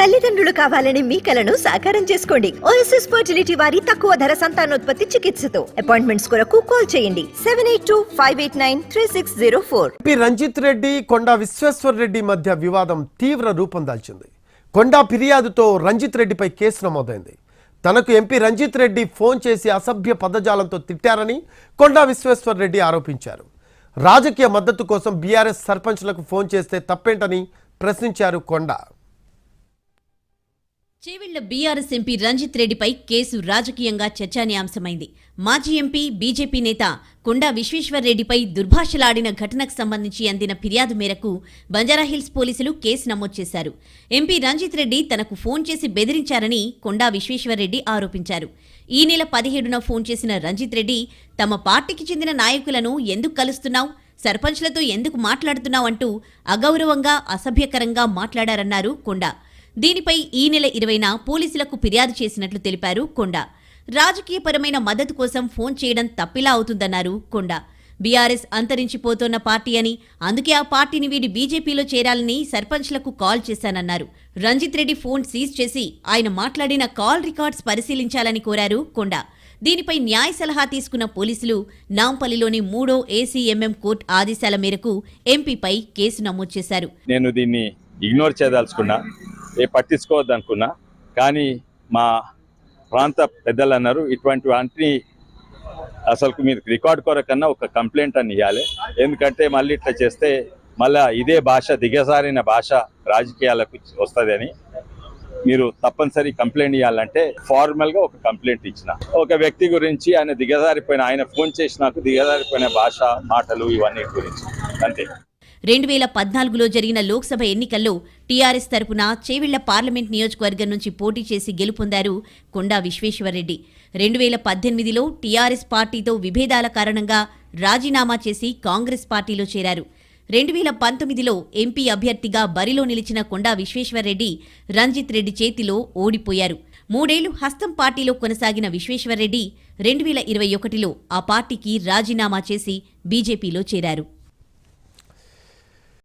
తల్లిదండ్రులు కావాలని మీ కలను సాకారం చేసుకోండి. ఓఎస్ఎస్ ఫర్టిలిటీ వారి తక్కువ ధర సంతానోత్పత్తి చికిత్సతో. అపాయింట్మెంట్స్ కొరకు కాల్ చేయండి. Seven eight two five eight nine three six zero four Ranjith Reddy Konda Vishweshwar Reddy మధ్య వివాదం తీవ్ర రూపం దాల్చింది. కొండా ఫిర్యాదుతో రంజిత్ రెడ్డిపై కేసు నమోదైంది. తనకు ఎంపీ రంజిత్ రెడ్డి ఫోన్ చేసి అసభ్య పదజాలంతో తిట్టారని కొండా విశ్వేశ్వర్ రెడ్డి ఆరోపించారు. రాజకీయ మద్దతు కోసం బీఆర్ఎస్ సర్పంచ్లకు ఫోన్ చేస్తే తప్పేంటని ప్రశ్నించారు కొండా. చేవెళ్ళ బీఆర్ఎస్ ఎంపీ రంజిత్ రెడ్డిపై కేసు రాజకీయంగా చర్చానీయాంశమైంది. మాజీ ఎంపీ బీజేపీ నేత కొండా విశ్వేశ్వర్రెడ్డిపై దుర్భాషలాడిన ఘటనకు సంబంధించి అందిన ఫిర్యాదు మేరకు బంజారాహిల్స్ పోలీసులు కేసు నమోదు చేశారు. ఎంపీ రంజిత్ రెడ్డి తనకు ఫోన్ చేసి బెదిరించారని కొండా విశ్వేశ్వర్రెడ్డి ఆరోపించారు. ఈ నెల పదిహేడున ఫోన్ చేసిన రంజిత్ రెడ్డి తమ పార్టీకి చెందిన నాయకులను ఎందుకు కలుస్తున్నావు? సర్పంచ్లతో ఎందుకు మాట్లాడుతున్నావు? అంటూ అగౌరవంగా అసభ్యకరంగా మాట్లాడారన్నారు కొండా. దీనిపై ఈ నెల ఇరవైన పోలీసులకు ఫిర్యాదు చేసినట్లు తెలిపారు కొండ. రాజకీయపరమైన మద్దతు కోసం ఫోన్ చేయడం తప్పిలా అవుతుందన్నారు కొండ. బీఆర్ఎస్ అంతరించిపోతున్న పార్టీ అని అందుకే ఆ పార్టీని వీడి బీజేపీలో చేరాలని సర్పంచ్లకు కాల్ చేశానన్నారు. రంజిత్ రెడ్డి ఫోన్ సీజ్ చేసి ఆయన మాట్లాడిన కాల్ రికార్డ్స్ పరిశీలించాలని కోరారు కొండ. దీనిపై న్యాయ సలహా తీసుకున్న పోలీసులు నాంపల్లిలోని మూడో ఏసీఎంఎం కోర్టు ఆదేశాల మేరకు ఎంపీపై కేసు నమోదు చేశారు. నేను దీన్ని ఇగ్నోర్ చేయదలుచుకున్నా ఏ పట్టించుకోవద్దు అనుకున్నా. కానీ మా ప్రాంత పెద్దలు అన్నారు ఇటువంటి వాటిని అసలు మీరు రికార్డ్ కొరకన్నా ఒక కంప్లైంట్ అని ఇవ్వాలి ఎందుకంటే మళ్ళీ ఇట్లా చేస్తే మళ్ళా ఇదే భాష దిగజారిన భాష రాజకీయాలకు వస్తుందని మీరు తప్పనిసరి కంప్లైంట్ ఇవ్వాలంటే ఫార్మల్గా ఒక కంప్లైంట్ ఇచ్చిన. ఒక వ్యక్తి గురించి ఆయన దిగజారిపోయిన ఆయన ఫోన్ చేసి నాకు దిగజారిపోయిన భాష మాటలు ఇవన్నీ గురించి. అంతే. రెండు వేల పద్నాలుగులో జరిగిన లోక్సభ ఎన్నికల్లో టీఆర్ఎస్ తరపున చేవెళ్ళ పార్లమెంట్ నియోజకవర్గం నుంచి పోటీ చేసి గెలుపొందారు కొండా విశ్వేశ్వర్రెడ్డి. రెండు వేల పద్దెనిమిదిలో టీఆర్ఎస్ పార్టీతో విభేదాల కారణంగా రాజీనామా చేసి కాంగ్రెస్ పార్టీలో చేరారు. రెండు వేల పంతొమ్మిదిలో ఎంపీ అభ్యర్థిగా బరిలో నిలిచిన కొండా విశ్వేశ్వర్రెడ్డి రంజిత్ రెడ్డి చేతిలో ఓడిపోయారు. మూడేళ్ళు హస్తం పార్టీలో కొనసాగిన విశ్వేశ్వర్రెడ్డి రెండు వేల ఇరవై ఒకటిలో ఆ పార్టీకి రాజీనామా చేసి బీజేపీలో చేరారు.